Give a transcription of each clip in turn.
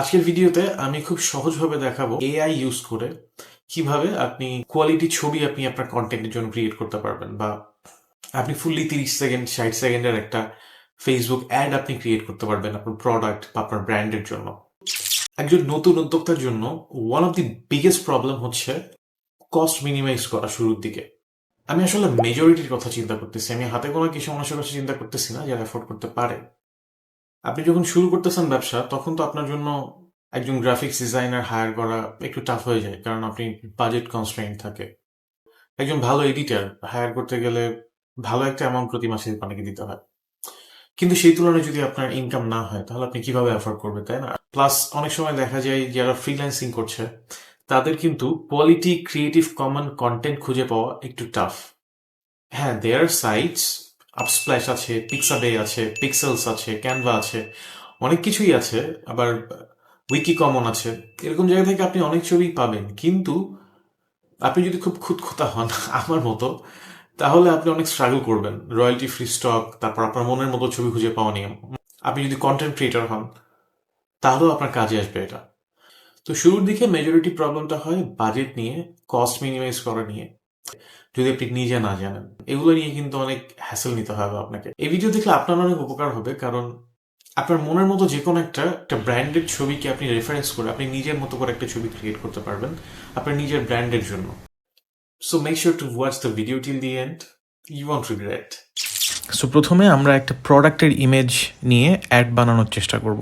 আজকের ভিডিওতে আমি খুব সহজভাবে দেখাবো এআই ইউজ করে কীভাবে আপনি কোয়ালিটি ছবি আপনি আপনার কন্টেন্টের জন্য ক্রিয়েট করতে পারবেন বা আপনি ফুললি তিরিশ সেকেন্ড ষাট সেকেন্ডের একটা ফেসবুক অ্যাড আপনি ক্রিয়েট করতে পারবেন আপনার প্রোডাক্ট বা আপনার ব্র্যান্ডের জন্য। একজন নতুন উদ্যোক্তার জন্য one of the biggest problem হচ্ছে কস্ট মিনিমাইজ করা শুরুর দিকে। আমি আসলে মেজরিটির কথা চিন্তা করতেছি, আমি হাতে কোনো কিছু মানুষের কথা চিন্তা করতেছি না, যারা এফোর্ড করতে পারে। আপনি যখন শুরু করতেছেন ব্যবসা, তখন তো আপনার জন্য একজন গ্রাফিক্স ডিজাইনার হায়ার করা একটু টাফ হয়ে যায়, কারণ আপনি বাজেট কনস্ট্রেন্ট থাকে। একজন ভালো এডিটার হায়ার করতে গেলে ভালো একটা অ্যামাউন্ট প্রতি মাসে আপনাকে দিতে হয়। কিন্তু সেই তুলনায় যদি আপনার ইনকাম না হয়, তাহলে আপনি কীভাবে অ্যাফোর্ড করবেন, তাই না? প্লাস অনেক সময় দেখা যায় যারা ফ্রিল্যান্সিং করছে, তাদের কিন্তু কোয়ালিটি ক্রিয়েটিভ কমন কন্টেন্ট খুঁজে পাওয়া একটু টাফ হ্যাঁ দেয়ার সাইটস আপস্প্ল্যাশ আছে পিক্সাবে আছে পিক্সেলস আছে ক্যানভা আছে, অনেক কিছুই আছে, আবার উইকি কমন আছে। এরকম জায়গা থেকে আপনি অনেক ছবি পাবেন। কিন্তু আপনি যদি খুব খুঁতখুঁতা হন, আমার মতো, তাহলে আপনি অনেক স্ট্রাগল করবেন। রয়্যালটি ফ্রি স্টক তারপর আপনার মনের মতো ছবি খুঁজে পাওয়া নিয়ে। আপনি যদি কন্টেন্ট ক্রিয়েটর হন, তাহলেও আপনার কাজে আসবে এটা। তো শুরুর দিকে মেজরিটি প্রবলেমটা হয় বাজেট নিয়ে কস্ট মিনিমাইজ করা নিয়ে। যদি আপনি নিজে না জানেন। এগুলো নিয়ে কিন্তু অনেক হ্যাসেল নিতে হবে আপনাকে। এই ভিডিও দেখলে আপনার অনেক উপকার হবে, কারণ আপনার মনের মতো যে কোনো একটা একটা ব্র্যান্ডেড ছবিকে আপনি রেফারেন্স করে আপনি নিজের মতো করে একটা ছবি ক্রিয়েট করতে পারবেন আপনার নিজের ব্র্যান্ডের জন্য। So make sure to watch the video till the end you won't regret so প্রথমে আমরা একটা প্রোডাক্টের ইমেজ নিয়ে অ্যাড বানানোর চেষ্টা করব।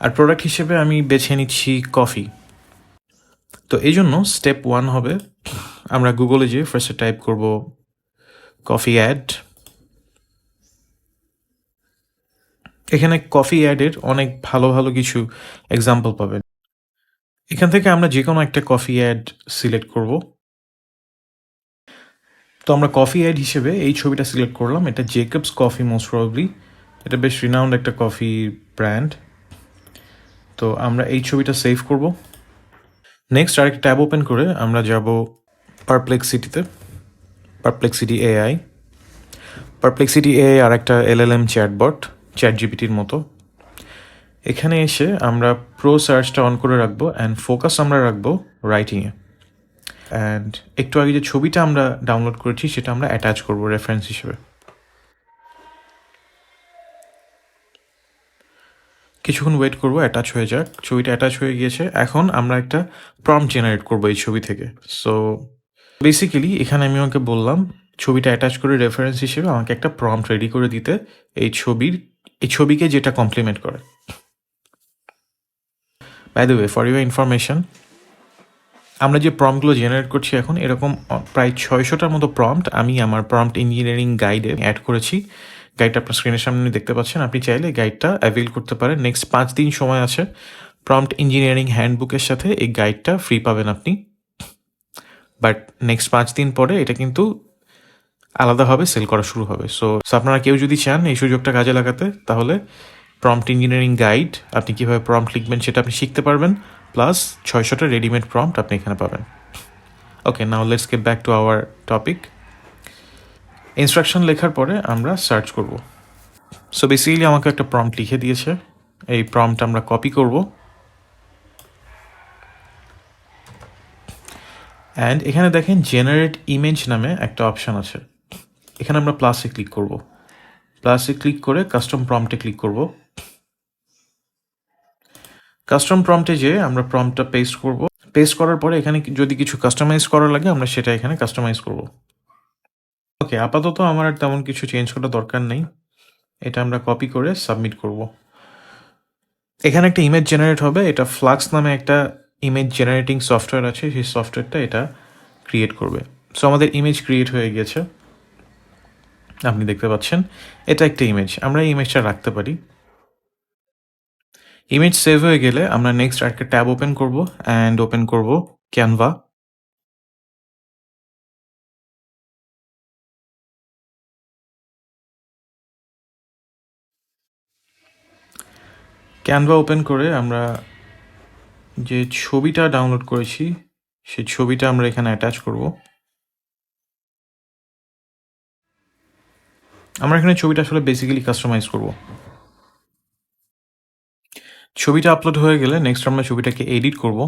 আর প্রোডাক্ট হিসেবে আমি বেছে নিচ্ছি কফি তো এই জন্য স্টেপ ওয়ান হবে, আমরা গুগলে যেয়ে ফার্স্টে টাইপ করব কফি অ্যাড এখানে কফি অ্যাডের অনেক ভালো ভালো কিছু এক্সাম্পল পাবেন। এখান থেকে আমরা যে কোনো একটা কফি অ্যাড সিলেক্ট করব। তো আমরা কফি অ্যাড হিসেবে এই ছবিটা সিলেক্ট করলাম, এটা জেকবস কফি মোস্ট প্রবাবলি এটা বেশ রিনাউন্ড একটা কফি ব্র্যান্ড তো আমরা এই ছবিটা সেভ করব। নেক্সট আরেকটা ট্যাব ওপেন করে আমরা যাব পারপ্লেক্সিটিতে পারপ্লেক্সিটি এআই পারপ্লেক্সিটি এআই আর একটা এলএলএম চ্যাটবট চ্যাট জিপিটির মতো। এখানে এসে আমরা প্রো সার্চটা অন করে রাখব অ্যান্ড ফোকাস আমরা রাখব রাইটিংয়ে অ্যান্ড একটু আগে যে ছবিটা আমরা ডাউনলোড করেছি, সেটা আমরা অ্যাটাচ করব রেফারেন্স হিসেবে। কিছুক্ষণ ওয়েট করব অ্যাটাচ হয়ে যাক। ছবিটা অ্যাটাচ হয়ে গিয়েছে। এখন আমরা একটা প্রম্পট জেনারেট করব এই ছবি থেকে। সো বেসিক্যালি এখানে আমি ওকে বললাম, ছবিটা অ্যাটাচ করে রেফারেন্স হিসেবে আমাকে একটা প্রম্পট রেডি করে দিতে এই ছবির, এই ছবিকে যেটা কমপ্লিমেন্ট করে। By the way for your information আমরা যে প্রম্পটগুলো জেনারেট করছি এখন, এরকম প্রায় ছয়শোটার মতো প্রম্পট আমি আমার প্রম্পট ইঞ্জিনিয়ারিং গাইডে অ্যাড করেছি। গাইডটা আপনার স্ক্রিনের সামনে দেখতে পাচ্ছেন। আপনি চাইলে গাইডটা অ্যাভেল করতে পারেন। নেক্সট পাঁচ দিন সময় আছে। প্রম্পট ইঞ্জিনিয়ারিং হ্যান্ডবুকের সাথে এই গাইডটা ফ্রি পাবেন আপনি। বাট নেক্সট পাঁচ দিন পরে এটা কিন্তু আলাদাভাবে সেল করা শুরু হবে। সো আপনারা কেউ যদি চান এই সুযোগটা কাজে লাগাতে, তাহলে প্রম্পট ইঞ্জিনিয়ারিং গাইড আপনি কীভাবে প্রম্পট লিখবেন সেটা আপনি শিখতে পারবেন। প্লাস ছয়শোটা রেডিমেড প্রম্পট আপনি এখানে পাবেন। Okay now let's get back to our topic instruction লেখার পরে আমরা সার্চ করব। সো বেসিক্যালি আমাকে একটা প্রম্পট লিখে দিয়েছে। এই প্রম্পট আমরা কপি করব। অ্যান্ড এখানে দেখেন জেনারেট ইমেজ নামে একটা অপশান আছে। এখানে আমরা প্লাসে ক্লিক করব। প্লাসে ক্লিক করে কাস্টম প্রম্পটে ক্লিক করব। কাস্টম প্রম্পটে যেয়ে আমরা প্রম্পটটা পেস্ট করব। পেস্ট করার পরে এখানে যদি কিছু কাস্টমাইজ করার লাগে, আমরা সেটা এখানে কাস্টমাইজ করব। ওকে আপাতত আমার আর তেমন কিছু চেঞ্জ করার দরকার নেই। এটা আমরা কপি করে সাবমিট করব। এখানে একটা ইমেজ জেনারেট হবে। এটা ফ্লাক্স নামে একটা ইমেজ জেনারেটিং সফটওয়্যার আছে। সেই সফটওয়্যারটা এটা ক্রিয়েট করবে। সো আমাদের ইমেজ ক্রিয়েট হয়ে গেছে। আপনি দেখতে পাচ্ছেন, এটা একটা ইমেজ আমরা এই ইমেজটা রাখতে পারি। ইমেজ সেভ হয়ে গেলে আমরা নেক্সট আরেকটা ট্যাব ওপেন করব অ্যান্ড ওপেন করব ক্যানভা ক্যানভা ওপেন করে আমরা যে ছবিটা ডাউনলোড করেছি, সেই ছবিটা আমরা এখানে অ্যাটাচ করব। আমরা এখানে ছবিটা আসলে বেসিক্যালি কাস্টমাইজ করব। ছবিটা আপলোড হয়ে গেলে নেক্সট আমরা ছবিটাকে এডিট করব।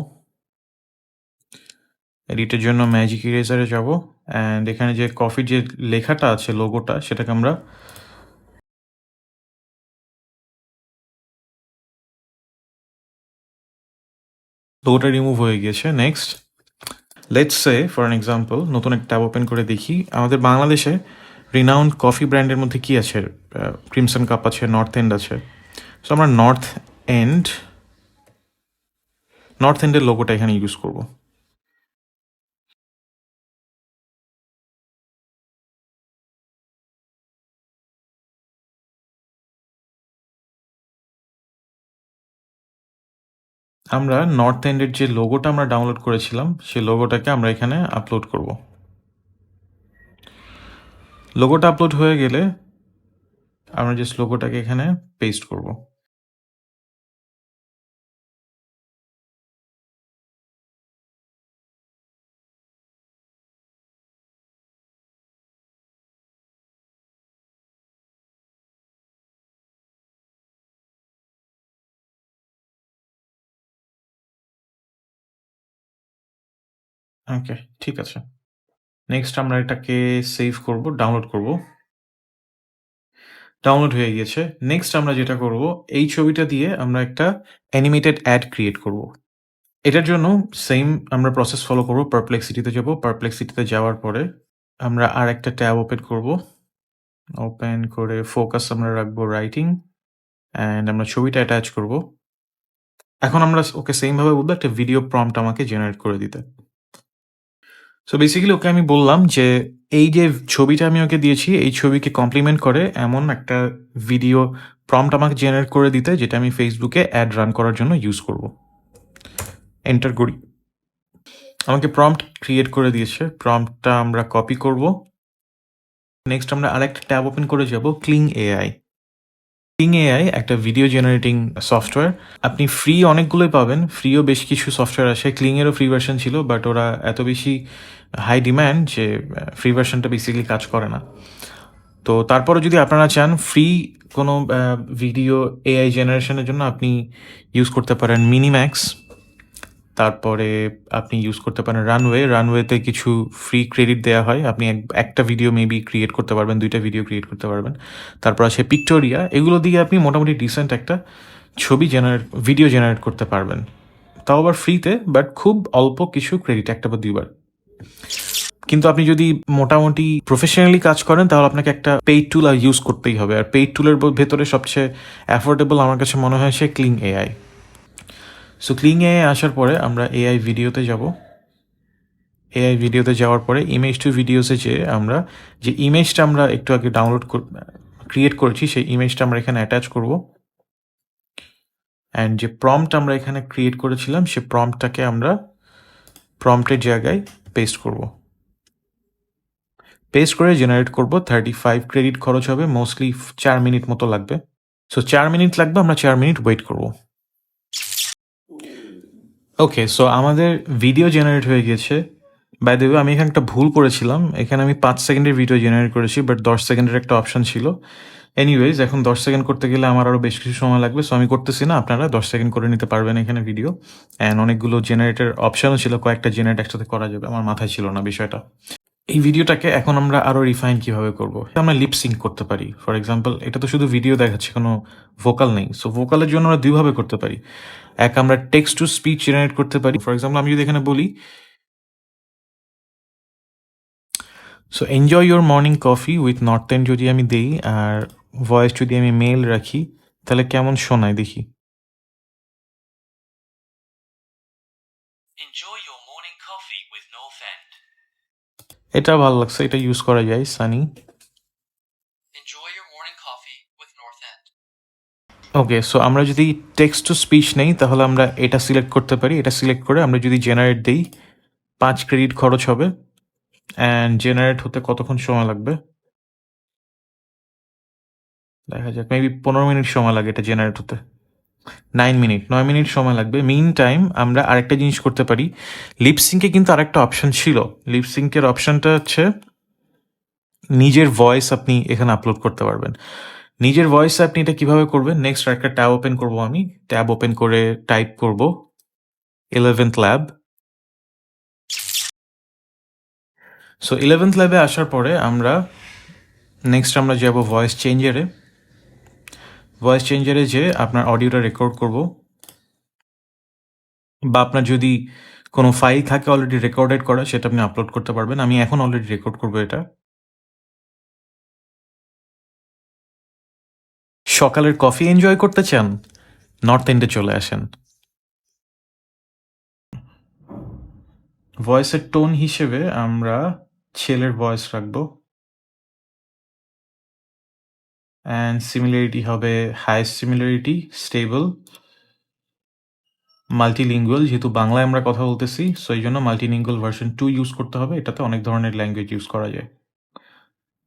এডিটের জন্য ম্যাজিক ইরেজারে যাব। অ্যান্ড এখানে যে কফির যে লেখাটা আছে লোগোটা সেটাকে আমরা লোগোটা রিমুভ হয়ে গিয়েছে। Next let's say for an example নতুন একটা ট্যাব ওপেন করে দেখি। আমাদের বাংলাদেশে রিনাউন্ড কফি ব্র্যান্ডের মধ্যে কি আছে? ক্রিমসন কাপ আছে নর্থ এন্ড আছে। সো আমরা নর্থ এন্ড নর্থ এন্ডের লোগোটা এখানে ইউজ করব। আমরা নর্থ এন্ডের যে লোগোটা আমরা ডাউনলোড করেছিলাম, সেই লোগোটাকে আমরা এখানে আপলোড করব। লোগোটা আপলোড হয়ে গেলে আমরা জাস্ট লোগোটাকে এখানে পেস্ট করব। ওকে ঠিক আছে। নেক্সট আমরা এটাকে সেভ করব ডাউনলোড করব। ডাউনলোড হয়ে গিয়েছে। নেক্সট আমরা যেটা করব, এই ছবিটা দিয়ে আমরা একটা অ্যানিমেটেড অ্যাড ক্রিয়েট করব। এটার জন্য সেম আমরা প্রসেস ফলো করব পারপ্লেক্সিটিতে যাব। পারপ্লেক্সিটিতে যাওয়ার পরে আমরা আর একটা ট্যাব ওপেন করব। ওপেন করে ফোকাস আমরা রাখব রাইটিং অ্যান্ড আমরা ছবিটা অ্যাটাচ করব। এখন আমরা ওকে সেমভাবে বলব, একটা ভিডিও প্রম্পট আমাকে জেনারেট করে দিতে। সো বেসিক্যালি ওকে আমি বললাম যে, এই যে ছবিটা আমি ওকে দিয়েছি, এই ছবিকে কমপ্লিমেন্ট করে এমন একটা ভিডিও প্রম্পট আমাকে জেনারেট করে দিতে, যেটা আমি ফেসবুকে অ্যাড রান করার জন্য ইউজ করব। এন্টার করি। আমাকে প্রম্পট ক্রিয়েট করে দিয়েছে। প্রম্পটটা আমরা কপি করব। নেক্সট আমরা আরেকটা ট্যাব ওপেন করে যাব ক্লিং এআই ক্লিং এআই একটা ভিডিও জেনারেটিং সফটওয়্যার আপনি ফ্রি অনেকগুলোই পাবেন। ফ্রিও বেশ কিছু সফটওয়্যার আসে ক্লিংয়েরও ফ্রি ভার্সন ছিল বাট ওরা এত বেশি হাই ডিম্যান্ড যে ফ্রি ভার্সনটা বেসিক্যালি কাজ করে না। তো তারপরে যদি আপনারা চান ফ্রি কোনো ভিডিও এআই জেনারেশনের জন্য আপনি ইউজ করতে পারেন মিনিম্যাক্স তারপরে আপনি ইউজ করতে পারেন রানওয়ে রানওয়েতে কিছু ফ্রি ক্রেডিট দেওয়া হয়। আপনি এক- একটা ভিডিও মেবি ক্রিয়েট করতে পারবেন, দুইটা ভিডিও ক্রিয়েট করতে পারবেন। তারপর আছে পিক্টোরিয়া এগুলো দিয়ে আপনি মোটামুটি ডিসেন্ট একটা ছবি জেনারেট ভিডিও জেনারেট করতে পারবেন। তাও আবার ফ্রিতে বাট খুব অল্প কিছু ক্রেডিট একটা বা দুইবার। কিন্তু আপনি যদি মোটামুটি প্রফেশনালি কাজ করেন, তাহলে আপনাকে একটা পেইড টুল আর ইউজ করতেই হবে। আর পেইড টুলের ভেতরে সবচেয়ে অ্যাফোর্ডেবল আমার কাছে মনে হয় সে Kling AI so Kling AI আসার পরে আমরা এআই ভিডিওতে যাব। এআই ভিডিওতে যাওয়ার পরে ইমেজ টু ভিডিওসে যেয়ে আমরা, যে ইমেজটা আমরা একটু আগে ডাউনলোড ক্রিয়েট করেছি, সেই ইমেজটা আমরা এখানে অ্যাটাচ করব। অ্যান্ড যে প্রম্পট আমরা এখানে ক্রিয়েট করেছিলাম, সে প্রম্পটটাকে আমরা প্রম্পটের জায়গায় পেস্ট করব। পেস্ট করে জেনারেট করব থার্টি ফাইভ ক্রেডিট খরচ হবে মোস্টলি চার মিনিট মতো লাগবে। সো চার মিনিট লাগবে, আমরা চার মিনিট ওয়েট করব। ওকে সো আমাদের ভিডিও জেনারেট হয়ে গেছে। বাই দেবে আমি এখানে একটা ভুল করেছিলাম। এখানে আমি পাঁচ সেকেন্ডের ভিডিও জেনারেট করেছি বাট দশ সেকেন্ডের একটা অপশন ছিল। এনিওয়েজ এখন দশ সেকেন্ড করতে গেলে আমার আরও বেশ কিছু সময় লাগবে সো আমি করতেছি না আপনারা। দশ সেকেন্ড করে নিতে পারবেন এখানে ভিডিও অ্যান্ড অনেকগুলো জেনারেটের অপশনও ছিল, কয়েকটা জেনারেট একসাথে করা যাবে। আমার মাথায় ছিল না বিষয়টা। এই ভিডিওটাকে এখন আমরা আরও রিফাইন কীভাবে করব? আমরা লিপ সিঙ্ক করতে পারি। ফর এক্সাম্পল এটা তো শুধু ভিডিও দেখাচ্ছে, কোনো ভোকাল নেই। সো ভোকালের জন্য আমরা দুইভাবে করতে পারি। এক, আমরা টেক্সট টু স্পিচ জেনারেট করতে পারি। ফর এক্সাম্পল আমি যদি এখানে বলি so enjoy your morning coffee with North End যদি আমি দেই, আর ভয়েস যদি আমি মেল রাখি, তাহলে কেমন শোনায় দেখি? এটা ভালো লাগছে এটা ইউজ করা যায় সানি. ওকে সো আমরা যদি টেক্সট টু স্পিচ নেই তাহলে আমরা এটা সিলেক্ট করতে পারি। এটা সিলেক্ট করে আমরা যদি জেনারেট দিই পাঁচ ক্রেডিট খরচ হবে। অ্যান্ড জেনারেট হতে কতক্ষণ সময় লাগবে? দেখা যাক মেবি পনেরো মিনিট সময় লাগে এটা জেনারেট হতে। নাইন মিনিট নয় মিনিট সময় লাগবে। মিন টাইম আমরা আরেকটা জিনিস করতে পারি। লিপসিংকে কিন্তু আরেকটা অপশন ছিল। লিপসিংকের অপশনটা হচ্ছে নিজের ভয়েস আপনি এখানে আপলোড করতে পারবেন। নিজের ভয়েসে আপনি এটা কীভাবে করবেন? নেক্সট একটা ট্যাব ওপেন করব আমি। ট্যাব ওপেন করে টাইপ করব ইলেভেন্থ ল্যাব সো ইলেভেন্থ ল্যাবে আসার পরে আমরা নেক্সট আমরা যাব ভয়েস চেঞ্জারে ভয়েস চেঞ্জারে যে আপনার অডিওটা রেকর্ড করব, বা আপনার যদি কোনো ফাইল থাকে অলরেডি রেকর্ডেড করা, সেটা আপনি আপলোড করতে পারবেন। আমি এখন অলরেডি রেকর্ড করব এটা। সকালের কফি এনজয় করতে চান নর্থ এন্ডে চলে আসেন। ভয়েসের টোন হিসেবে আমরা ছেলের ভয়েস রাখব। অ্যান্ড সিমিলারিটি হবে হাইস্ট সিমিলারিটি স্টেবল মাল্টিলিঙ্গুয়াল যেহেতু বাংলায় আমরা কথা বলতেছি সো এই জন্য মাল্টিলিঙ্গুয়াল ভার্সন টু ইউজ করতে হবে। এটাতে অনেক ধরনের ল্যাঙ্গুয়েজ ইউজ করা যায়।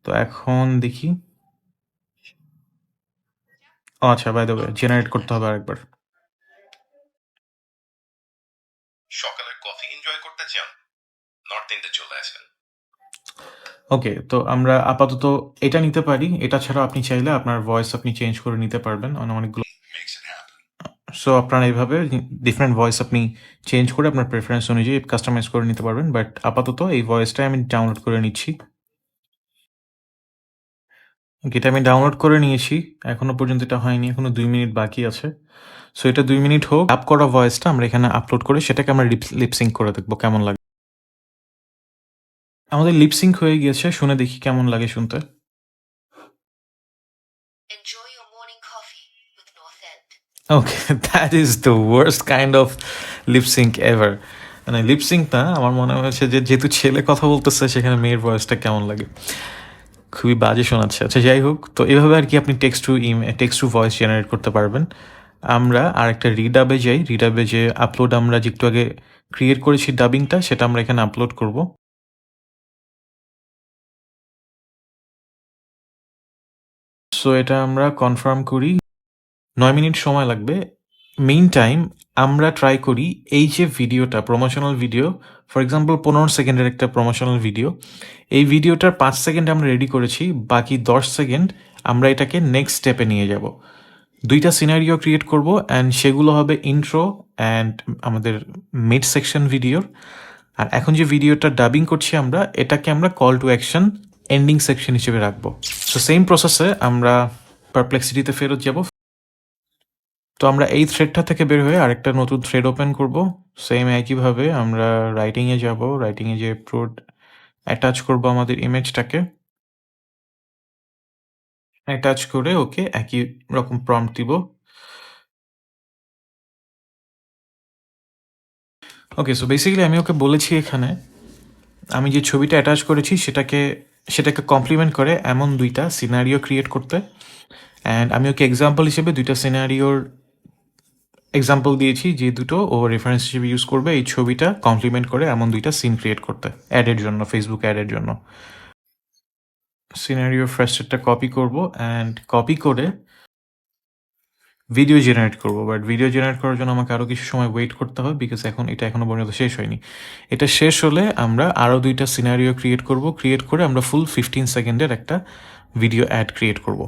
তো এখন দেখি। আচ্ছা বাই দ্য জেনারেট করতে হবে আরেকবার। সকালের কফি এনজয় করতে চান নর্থ এন্ডে চলে আসেন ওকে তো আমরা আপাতত এটা নিতে পারি। এটা ছাড়া আপনি চাইলে আপনার ভয়েস আপনি চেঞ্জ করে নিতে পারবেন। অনেক অনেকগুলো সো আপনারা এইভাবে ডিফারেন্ট ভয়েস আপনি চেঞ্জ করে আপনার প্রেফারেন্স অনুযায়ী কাস্টমাইজ করে নিতে পারবেন। বাট আপাতত এই ভয়েসটা আমি ডাউনলোড করে নিচ্ছি। এটা আমি ডাউনলোড করে নিয়েছি। এখনও পর্যন্ত এটা হয়নি। এখনও দুই মিনিট বাকি আছে। সো এটা দুই মিনিট হোক। আপ করা ভয়েসটা আমরা এখানে আপলোড করে সেটাকে আমরা লিপসিং করে দেখব কেমন লাগে। আমাদের লিপসিং হয়ে গিয়েছে শুনে দেখি কেমন লাগে শুনতে. Okay that is the worst kind of lip sync ever মানে লিপসিঙ্ক না আমার মনে হয়েছে যে যেহেতু ছেলে কথা বলতেছে সেখানে মেয়ের ভয়েসটা কেমন লাগে। খুবই বাজে শোনাচ্ছে। আচ্ছা যাই হোক তো এভাবে আর কি আপনি টেক্সট টু ইম টেক্সট টু ভয়েস জেনারেট করতে পারবেন। আমরা আর একটা রিডাবে যাই। রিডাবে যে আপলোড আমরা যে একটু আগে ক্রিয়েট করেছি ডাবিংটা সেটা আমরা এখানে আপলোড করব। সো এটা আমরা কনফার্ম করি। নয় মিনিট সময় লাগবে। মেইন টাইম আমরা ট্রাই করি এই যে ভিডিওটা প্রমোশনাল ভিডিও ফর এক্সাম্পল পনেরো সেকেন্ডের একটা প্রমোশনাল ভিডিও এই ভিডিওটার পাঁচ সেকেন্ড আমরা রেডি করেছি, বাকি দশ সেকেন্ড আমরা এটাকে নেক্সট স্টেপে নিয়ে যাব। দুইটা সিনারিও ক্রিয়েট করব অ্যান্ড সেগুলো হবে ইন্ট্রো অ্যান্ড আমাদের মিড সেকশন ভিডিওর আর এখন যে ভিডিওটা ডাবিং করছি আমরা, এটাকে আমরা call to action ending section হিসেবে রাখব। সো সেম প্রসেসে আমরা পারপ্লেক্সিটিতে ফেরত যাব। তো আমরা এই থ্রেডটা থেকে বের হয়ে আরেকটা নতুন থ্রেড ওপেন করব। সেম একইভাবে আমরা রাইটিংয়ে যাব। রাইটিংয়ে যে প্রোড অ্যাটাচ করব আমাদের ইমেজটাকে অ্যাটাচ করে ওকে একই রকম প্রম্পট দিব। ওকে সো বেসিক্যালি আমি ওকে বলেছি এখানে, আমি যে ছবিটা অ্যাটাচ করেছি সেটাকে সেটাকে কমপ্লিমেন্ট করে এমন দুইটা সিনারিও ক্রিয়েট করতে। অ্যান্ড আমি ওকে এক্সাম্পল হিসেবে দুইটা সিনারিওর এক্সাম্পল দিয়েছি, যে দুটো ও রেফারেন্স হিসেবে ইউজ করবে, এই ছবিটা কমপ্লিমেন্ট করে এমন দুইটা সিন ক্রিয়েট করতে অ্যাডের জন্য ফেসবুক অ্যাডের জন্য। সিনারিও ফার্স্টেরটা কপি করব অ্যান্ড কপি করে ভিডিও জেনারেট করব বাট ভিডিও জেনারেট করার জন্য আমাকে আরও কিছু সময় ওয়েট করতে হবে বিকজ এখন এটা এখনও পর্যন্ত শেষ হয়নি। এটা শেষ হলে আমরা আরও দুইটা সিনারিও ক্রিয়েট করব ক্রিয়েট করে আমরা ফুল ফিফটিন সেকেন্ডের একটা ভিডিও অ্যাড ক্রিয়েট করব।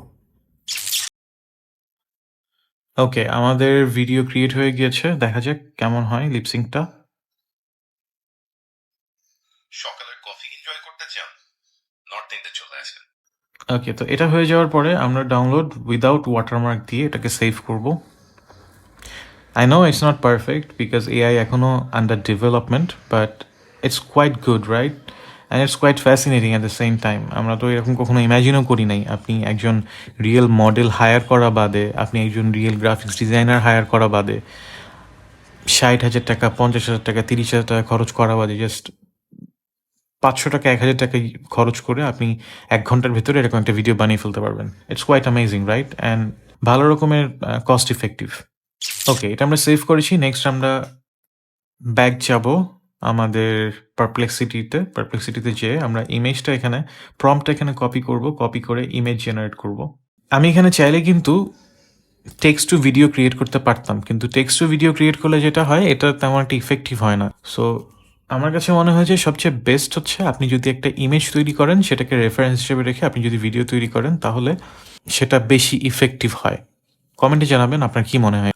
ওকে আমাদের ভিডিও ক্রিয়েট হয়ে গিয়েছে, দেখা যাক কেমন হয় লিপসিংটা সকালের কফি এনজয় করতে চান নর্থ এন্ডে চলে আসেন ওকে তো এটা হয়ে যাওয়ার পরে আমরা ডাউনলোড উইদাউট ওয়াটারমার্ক দিয়ে এটাকে সেভ করব। I know it's not perfect because AI এখনও under development but it's quite good right and it's quite fascinating at the same time আমরা তো এরকম কখনো ইম্যাজিনও করি নাই। আপনি একজন রিয়েল মডেল হায়ার করা বাদে, আপনি একজন রিয়েল গ্রাফিক্স ডিজাইনার হায়ার করা বাদে, ষাট হাজার টাকা, পঞ্চাশ হাজার টাকা, তিরিশ হাজার টাকা খরচ করা বাদে জাস্ট পাঁচশো টাকা, এক হাজার টাকা খরচ করে আপনি এক ঘণ্টার ভেতরে এরকম একটা ভিডিও বানিয়ে ফেলতে পারবেন। It's quite amazing right and ভালো রকমের কস্ট ইফেক্টিভ ওকে এটা আমরা সেভ করেছি। নেক্সট আমরা ব্যাগ যাব আমাদের পারপ্লেক্সিটিতে পারপ্লেক্সিটিতে যেয়ে আমরা ইমেজটা এখানে প্রম্পটা এখানে কপি করব। কপি করে ইমেজ জেনারেট করব। আমি এখানে চাইলে কিন্তু টেক্সট টু ভিডিও ক্রিয়েট করতে পারতাম। কিন্তু টেক্সট টু ভিডিও ক্রিয়েট করলে যেটা হয়, এটা তেমন একটা ইফেক্টিভ হয় না। সো আমার কাছে মনে হয়েছে সবচেয়ে বেস্ট হচ্ছে আপনি যদি একটা ইমেজ তৈরি করেন, সেটাকে রেফারেন্স হিসেবে রেখে আপনি যদি ভিডিও তৈরি করেন, তাহলে সেটা বেশি ইফেক্টিভ হয়। কমেন্টে জানাবেন আপনার কি মনে হয়।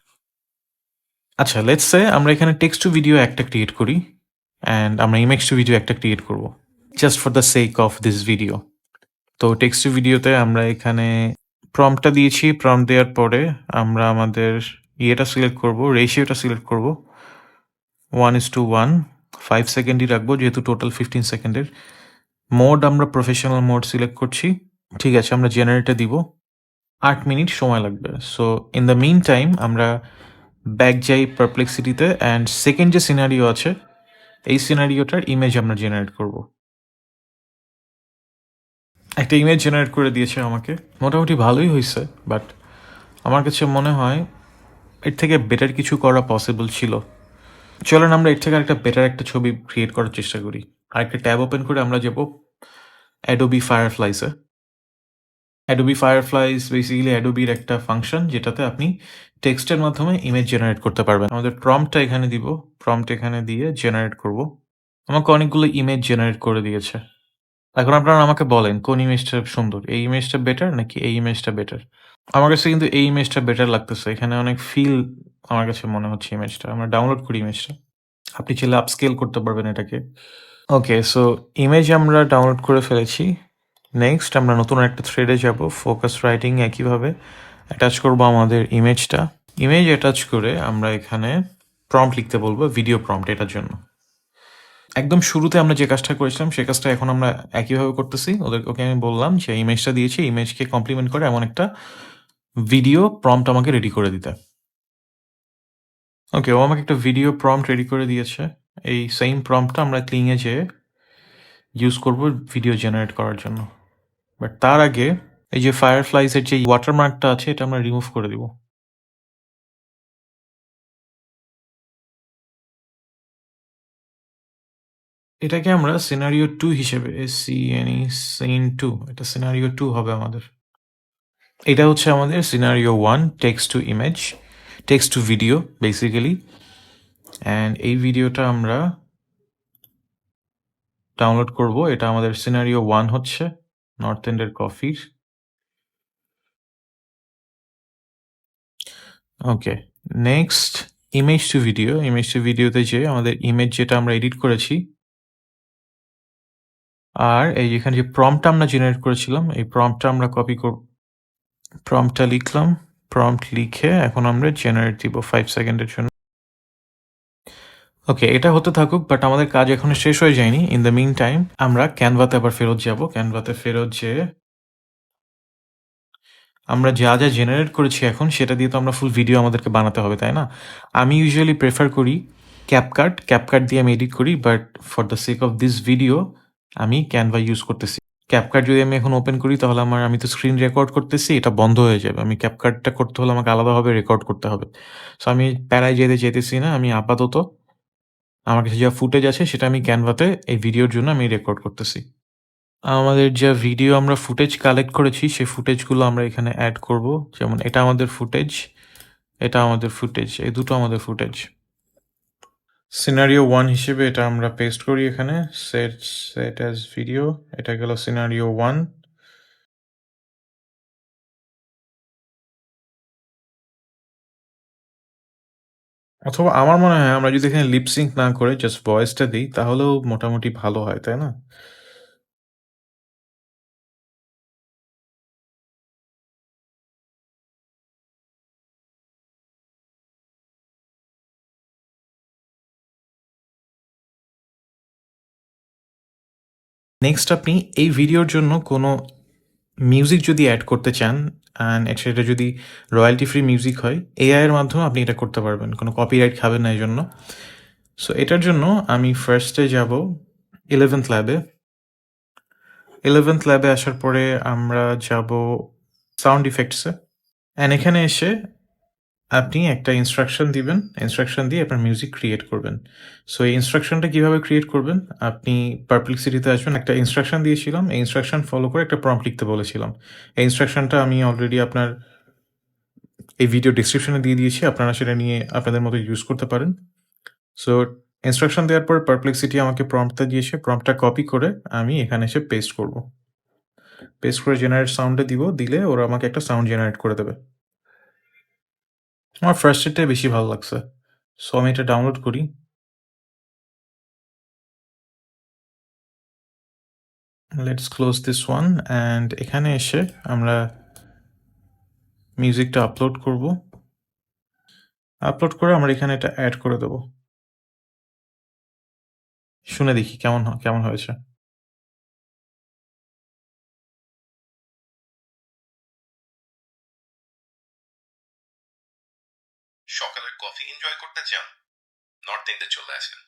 আচ্ছা লেটস সে আমরা এখানে টেক্সট টু ভিডিও একটা ক্রিয়েট করি অ্যান্ড আমরা ইমেজ টু ভিডিও একটা ক্রিয়েট করব just for the sake of this video তো টেক্সট টু ভিডিওতে আমরা এখানে প্রম্পটটা দিয়েছি প্রম্পট দেওয়ার পরে আমরা আমাদের ইয়েটা সিলেক্ট করব রেশিওটা সিলেক্ট করব one is to one five সেকেন্ডই রাখব, যেহেতু টোটাল ফিফটিন সেকেন্ডের মোড আমরা প্রফেশনাল মোড সিলেক্ট করছি। ঠিক আছে, আমরা জেনারেটে দিব। আট মিনিট সময় লাগবে। So in the meantime আমরা ব্যাক যাই পারপ্লেক্সিটিতে অ্যান্ড সেকেন্ড যে সিনারিও আছে, এই সিনারিওটার ইমেজ আমরা জেনারেট করব। একটা ইমেজ জেনারেট করে দিয়েছে আমাকে। মোটামুটি ভালোই হয়েছে বাট আমার কাছে মনে হয় এর থেকে বেটার কিছু করা পসিবল ছিল। চলেন আমরা এর থেকে একটা বেটার একটা ছবি ক্রিয়েট করার চেষ্টা করি। আরেকটা ট্যাব ওপেন করে আমরা যাব অ্যাডোবি ফায়ারফ্লাইসে অ্যাডোবি ফায়ারফ্লাইস বেসিক্যালি অ্যাডোবির একটা ফাংশন যেটাতে আপনি টেক্সটের মাধ্যমে ইমেজ জেনারেট করতে পারবেন। আমাদের প্রম্পটটা এখানে দিব। প্রম্পট এখানে দিয়ে জেনারেট করব। আমাকে অনেকগুলো ইমেজ জেনারেট করে দিয়েছে। এখন আপনারা আমাকে বলেন, কোন ইমেজটা সুন্দর? এই ইমেজটা বেটার নাকি এই ইমেজটা বেটার আমার কাছে কিন্তু এই ইমেজটা বেটার লাগতেছে। এখানে অনেক ফিল আমার কাছে মনে হচ্ছে ইমেজটা আমরা ডাউনলোড করি ইমেজটা আপনি চাইলে আপস্কেল করতে পারবেন এটাকে। ওকে সো ইমেজ আমরা ডাউনলোড করে ফেলেছি। নেক্সট আমরা নতুন একটা থ্রেডে যাব। ফোকাস রাইটিং একইভাবে অ্যাটাচ করব আমাদের ইমেজটা ইমেজ অ্যাটাচ করে আমরা এখানে প্রম্পট লিখতে বলব ভিডিও প্রম্পট এটার জন্য। একদম শুরুতে আমরা যে কাজটা করেছিলাম, সে কাজটা এখন আমরা একইভাবে করতেছি। ওদের ওকে আমি বললাম যে ইমেজটা দিয়েছি। ইমেজকে কমপ্লিমেন্ট করে এমন একটা ভিডিও প্রম্পট আমাকে রেডি করে দিতে। ওকে ও আমাকে একটা ভিডিও প্রম্পট রেডি করে দিয়েছে। এই সেম প্রম্পটটা আমরা ক্লিংয়ে যেয়ে ইউজ করব ভিডিও জেনারেট করার জন্য। বাট তার আগে এই যে ফায়ারফ্লাইজের যে ওয়াটারমার্কটা আছে, এটা আমরা রিমুভ করে দিব। এটাকে আমরা সিনারিও টু হিসেবে সি এনি সিন টু এটা সিনারিও টু হবে আমাদের। এটা হচ্ছে আমাদের scenario one text to image text to video basically and এই ভিডিওটা আমরা ডাউনলোড করব। এটা আমাদের সিনারিও ওয়ান হচ্ছে নর্থ এন্ডের কফির okay next image to video image to ভিডিওতে যে আমাদের ইমেজ যেটা আমরা এডিট করেছি, আর এই যেখানে যে প্রম্পটটা আমরা জেনারেট করেছিলাম, এই প্রম্পটটা আমরা কপি করব প্রম্পটটা লিখলাম। প্রম্পট লিখে এখন আমরা জেনারেট দিব ফাইভ সেকেন্ডের জন্য। ওকে এটা হতে থাকুক বাট আমাদের কাজ এখনও শেষ হয়ে যায়নি। ইন দ্য মিন টাইম আমরা ক্যানভাতে আবার ফেরত যাব। ক্যানভাতে ফেরত যেয়ে আমরা যা যা জেনারেট করেছি এখন, সেটা দিয়ে তো আমরা ফুল ভিডিও আমাদেরকে বানাতে হবে, তাই না? আমি ইউজুয়ালি প্রেফার করি ক্যাপকাট ক্যাপকাট দিয়ে আমি এডিট করি but for the sake of this video আমি ক্যানভা ইউজ করতেছি। ক্যাপকাট যদি আমি এখন ওপেন করি, তাহলে আমার, আমি তো স্ক্রিন রেকর্ড করতেছি, এটা বন্ধ হয়ে যাবে। আমি ক্যাপকাটটা করতে হলে আমাকে আলাদাভাবে রেকর্ড করতে হবে। সো আমি প্যারায় যেতে যেতেছি না, আমি আপাতত আমার কাছে যা ফুটেজ আছে, সেটা আমি ক্যানভাতে এই ভিডিওর জন্য আমি রেকর্ড করতেছি। আমাদের যা ভিডিও আমরা ফুটেজ কালেক্ট করেছি, সেই ফুটেজগুলো আমরা এখানে অ্যাড করব। যেমন, এটা আমাদের ফুটেজ এটা আমাদের ফুটেজ এই দুটো আমাদের ফুটেজ সিনারিও ওয়ান হিসেবে এটা আমরা পেস্ট করি এখানে। সেট সেট অ্যাজ ভিডিও এটা গেল সিনারিও ওয়ান অথবা আমার মনে হয় আমরা যদি এখানে লিপসিঙ্ক না করে জাস্ট ভয়েসটা দিই, তাহলেও মোটামুটি ভালো হয়, তাই না? নেক্সট আপনি এই ভিডিওর জন্য কোনো মিউজিক যদি অ্যাড করতে চান অ্যান্ড সেটা যদি রয়্যালটি ফ্রি মিউজিক হয় এআইয়ের মাধ্যমে আপনি এটা করতে পারবেন। কোনো কপিরাইট খাবেন না এই জন্য সো এটার জন্য আমি ফার্স্টে যাব ইলেভেন্থ ল্যাবে ইলেভেন্থ ল্যাবে আসার পরে আমরা যাব সাউন্ড ইফেক্টসে অ্যান্ড এখানে এসে আপনি একটা ইনস্ট্রাকশন দিবেন। ইনস্ট্রাকশন দিয়ে আপনার মিউজিক ক্রিয়েট করবেন। সো এই ইনস্ট্রাকশনটা কীভাবে ক্রিয়েট করবেন? আপনি পারপ্লেক্সিটিতে আসবেন। একটা ইনস্ট্রাকশন দিয়েছিলাম। এই ইনস্ট্রাকশন ফলো করে একটা প্রম্পট লিখতে বলেছিলাম। এই ইনস্ট্রাকশনটা আমি অলরেডি আপনার এই ভিডিও ডিসক্রিপশনে দিয়ে দিয়েছি। আপনারা সেটা নিয়ে আপনাদের মতো ইউজ করতে পারেন। সো ইনস্ট্রাকশন দেওয়ার পর পারপ্লেক্সিটি আমাকে প্রম্পটটা দিয়েছে। প্রম্পটটা কপি করে আমি এখানে এসে পেস্ট করব। পেস্ট করে জেনারেট সাউন্ডে দিব। দিলে ওরা আমাকে একটা সাউন্ড জেনারেট করে দেবে। আমার ফার্স্ট এডটাই বেশি ভালো লাগছে। সো আমি এটা ডাউনলোড করি। Let's close this one and এখানে এসে আমরা মিউজিকটা আপলোড করব। আপলোড করে আমরা এখানে এটা অ্যাড করে দেব। শুনে দেখি কেমন কেমন হয়েছে। এন্ডে চলে আসেন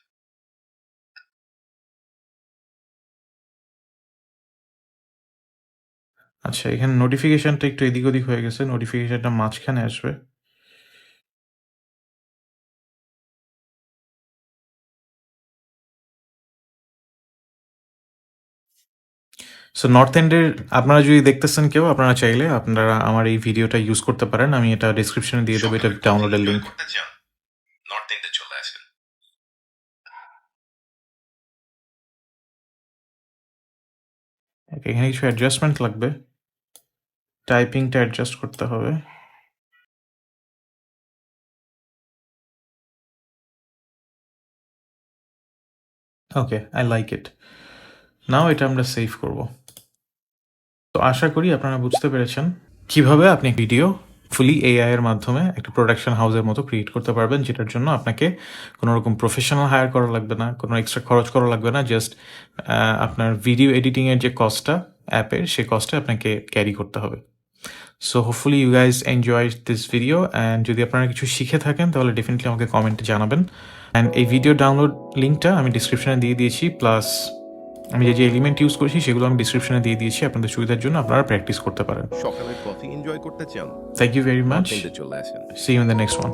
আচ্ছা এখানে নোটিফিকেশনটা একটু এদিক ওদিক হয়ে গেছে। নোটিফিকেশনটা মাঝখানে আসবে। সো নর্থ এন্ডের আপনারা যদি দেখতেছেন কেউ আপনারা চাইলে আপনারা আমার এই ভিডিওটা ইউজ করতে পারেন। আমি এটা ডিসক্রিপশনে দিয়ে দেবো। এটা ডাউনলোডের লিঙ্ক এখানে কিছু অ্যাডজাস্টমেন্ট লাগবে। টাইপিংটা অ্যাডজাস্ট করতে হবে। ওকে আই লাইক ইট নাও এটা আমরা সেভ করব। তো আশা করি আপনারা বুঝতে পেরেছেন। কীভাবে আপনি ভিডিও ফুলি এআই এর মাধ্যমে একটা প্রোডাকশন হাউসের মতো ক্রিয়েট করতে পারবেন, যেটার জন্য আপনাকে কোনো রকম প্রফেশনাল হায়ার করা লাগবে না, কোনো এক্সট্রা খরচ করা লাগবে না জাস্ট আপনার ভিডিও এডিটিংয়ের যে কস্টটা অ্যাপের সেই কস্টটা আপনাকে ক্যারি করতে হবে। So hopefully you guys enjoy this video and যদি আপনারা কিছু শিখে থাকেন, তাহলে ডেফিনেটলি আমাকে কমেন্টে জানাবেন। অ্যান্ড এই ভিডিও ডাউনলোড লিঙ্কটা আমি ডিসক্রিপশনে দিয়ে দিয়েছি প্লাস আমি যে যে এলিমেন্ট ইউজ করেছি সেগুলো আমি ডিসক্রিপশনে দিয়ে দিয়েছি আপনাদের সুবিধার জন্য আপনারা প্র্যাকটিস করতে পারেন। সকালের কফি এনজয় করতে চান? Thank you very much see you in the next one